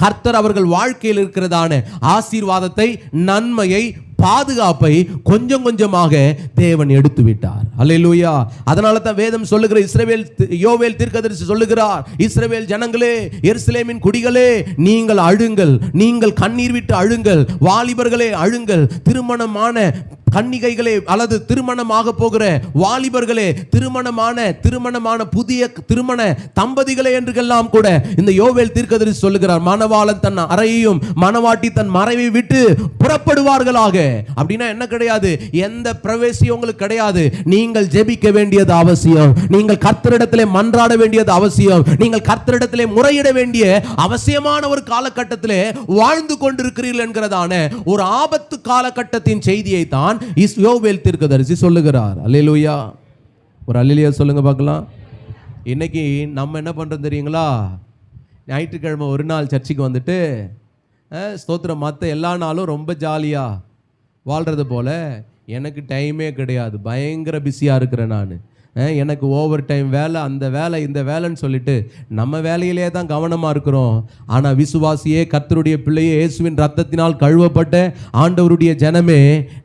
கர்த்தர் அவர்கள் வாழ்க்கையில் இருக்கிறதான ஆசீர்வாதத்தை நன்மையை பாதுகாப்பை கொஞ்சம் கொஞ்சமாக தேவன் எடுத்து விட்டார் அல்லேலூயா. அதனால தான் வேதம் சொல்லுகிற இஸ்ரவேல் யோவேல் தீர்க்கதரிசி சொல்லுகிறார் இஸ்ரவேல் ஜனங்களே எருசலேமின் குடிகளே நீங்கள் அழுங்கள் நீங்கள் கண்ணீர் விட்டு அழுங்கள் வாலிபர்களே அழுங்கள் திருமணமான கன்னிகைகளே அல்லது திருமணமாக போகிற வாலிபர்களே திருமணமான திருமணமான புதிய திருமண தம்பதிகளே என்றுக்கெல்லாம் கூட இந்த யோவேல் தீர்க்கதரிசி சொல்லுகிறார் மணவாளன் தன் அறையையும் மணவாட்டி தன் மறைவை விட்டு புறப்படுவார்களாக அப்படின்னா என்ன கிடையாது? எந்த பிரவேசியும் உங்களுக்கு கிடையாது. நீங்கள் ஜெபிக்க வேண்டியது அவசியம். நீங்கள் கர்த்தரிடத்திலே மன்றாட வேண்டியது அவசியம். நீங்கள் கர்த்தரிடத்திலே முறையிட வேண்டிய அவசியமான ஒரு காலகட்டத்திலே வாழ்ந்து கொண்டிருக்கிறீர்கள் என்கிறதான ஒரு ஆபத்து காலகட்டத்தின் செய்தியை தான் இஸ் யோவேல் தீர்க்கதரிசி சொல்லுகிறார். அல்லேலூயா. ஒரு அல்லேலூயா சொல்லுங்க பார்க்கலாம். இன்னைக்கு நம்ம என்ன பண்றோம் தெரியுங்களா? ஞாயிற்றுக்கிழமை ஒரு நாள் சர்ச்சுக்கு வந்துட்டு ஸ்தோத்திரம் மற்ற எல்லா நாளும் ரொம்ப ஜாலியாக வாழ்கிறது போல எனக்கு டைமே கிடையாது. பயங்கர பிஸியாக இருக்கிறேன் நான். எனக்கு ஓவர் டைம் வேலை அந்த வேலை இந்த வேலைன்னு சொல்லிட்டு நம்ம வேலையிலே தான் கவனமாக இருக்கிறோம். ஆனால் விசுவாசியே கர்த்தருடைய பிள்ளையே இயேசுவின் ரத்தத்தினால் கழுவப்பட்ட ஆண்டவருடைய ஜனமே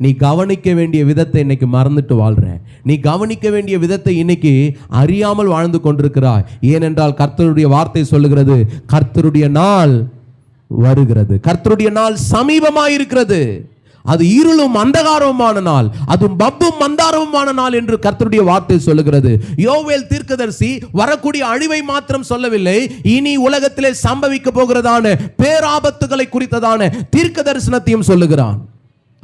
நீ கவனிக்க வேண்டிய விதத்தை இன்னைக்கு மறந்துட்டு வாழ்கிற நீ கவனிக்க வேண்டிய விதத்தை இன்னைக்கு அறியாமல் வாழ்ந்து கொண்டிருக்கிறாய். ஏனென்றால் கர்த்தருடைய வார்த்தை சொல்லுகிறது கர்த்தருடைய நாள் வருகிறது. கர்த்தருடைய நாள் சமீபமாக இருக்கிறது அது இருளும் அந்தகாரமான நாள் அதுவும் பப்பும் மந்தாரவுமான நாள் என்று கர்த்தருடைய வார்த்தை சொல்லுகிறது. யோவேல் தீர்க்கதரிசி வரக்கூடிய அழிவை மாத்திரம் சொல்லவில்லை இனி உலகத்திலே சம்பவிக்க போகிறதான பேராபத்துகளை குறித்ததான தீர்க்க தரிசனத்தையும் சொல்லுகிறான்.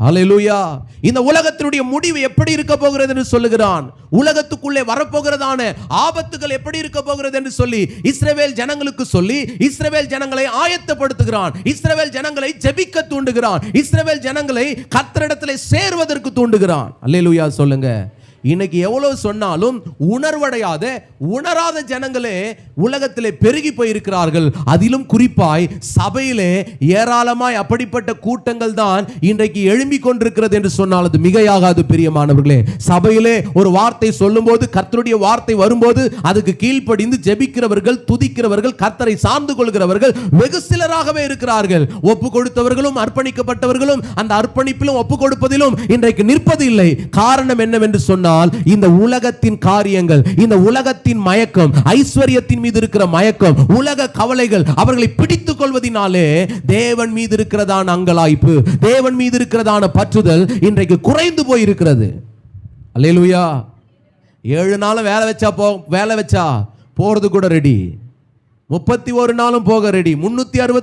அலையலூயா இந்த உலகத்தினுடைய முடிவு எப்படி இருக்க போகிறது என்று சொல்லுகிறான். உலகத்துக்குள்ளே வரப்போகிறதான ஆபத்துகள் எப்படி இருக்க போகிறது என்று சொல்லி இஸ்ரவேல் ஜனங்களுக்கு சொல்லி இஸ்ரவேல் ஜனங்களை ஆயத்தப்படுத்துகிறான். இஸ்ரவேல் ஜனங்களை ஜெபிக்க தூண்டுகிறான். இஸ்ரவேல் ஜனங்களை கர்த்தரிடத்திலே சேருவதற்கு தூண்டுகிறான். அல்லேலூயா சொல்லுங்க. இன்னைக்கு எவ்வளவு சொன்னாலும் உணர்வடையாத உணராத ஜனங்களே உலகத்திலே பெருகி போயிருக்கிறார்கள். அதிலும் குறிப்பாய் சபையிலே ஏராளமாய் அப்படிப்பட்ட கூட்டங்கள் தான் இன்றைக்கு எழும்பி கொண்டிருக்கிறது என்று சொன்னால் அது மிகையாகாது பிரியமானவர்களே. சபையிலே ஒரு வார்த்தை சொல்லும்போது கர்த்தருடைய வார்த்தை வரும்போது அதுக்கு கீழ்ப்படிந்து ஜெபிக்கிறவர்கள் துதிக்கிறவர்கள் கர்த்தரை சார்ந்து கொள்கிறவர்கள் வெகு சிலராகவே இருக்கிறார்கள். ஒப்பு கொடுத்தவர்களும் அர்ப்பணிக்கப்பட்டவர்களும் அந்த அர்ப்பணிப்பிலும் ஒப்பு கொடுப்பதிலும் இன்றைக்கு நிற்பது இல்லை காரணம் என்னவென்று சொன்னால் இந்த உலகத்தின் காரியங்கள் இந்த உலகத்தின் மயக்கம் ஐஸ்வர்யத்தின் மீது இருக்கிற மயக்கம் உலக கவலைகள் அவர்களை பிடித்துக் கொள்வதனாலே தேவன் மீது இருக்கிறதான அங்கலாய்ப்பு தேவன் மீது இருக்கிறதான பற்றுதல் இன்றைக்கு குறைந்து போயிருக்கிறது. அல்லேலூயா. ஏழு நாளும் வேலை வச்சா போ வேலை வச்சா போகிறது கூட ரெடி முப்பத்தி ஒரு நாளும் போக ரெடி முன்னூத்தி அறுபத்தி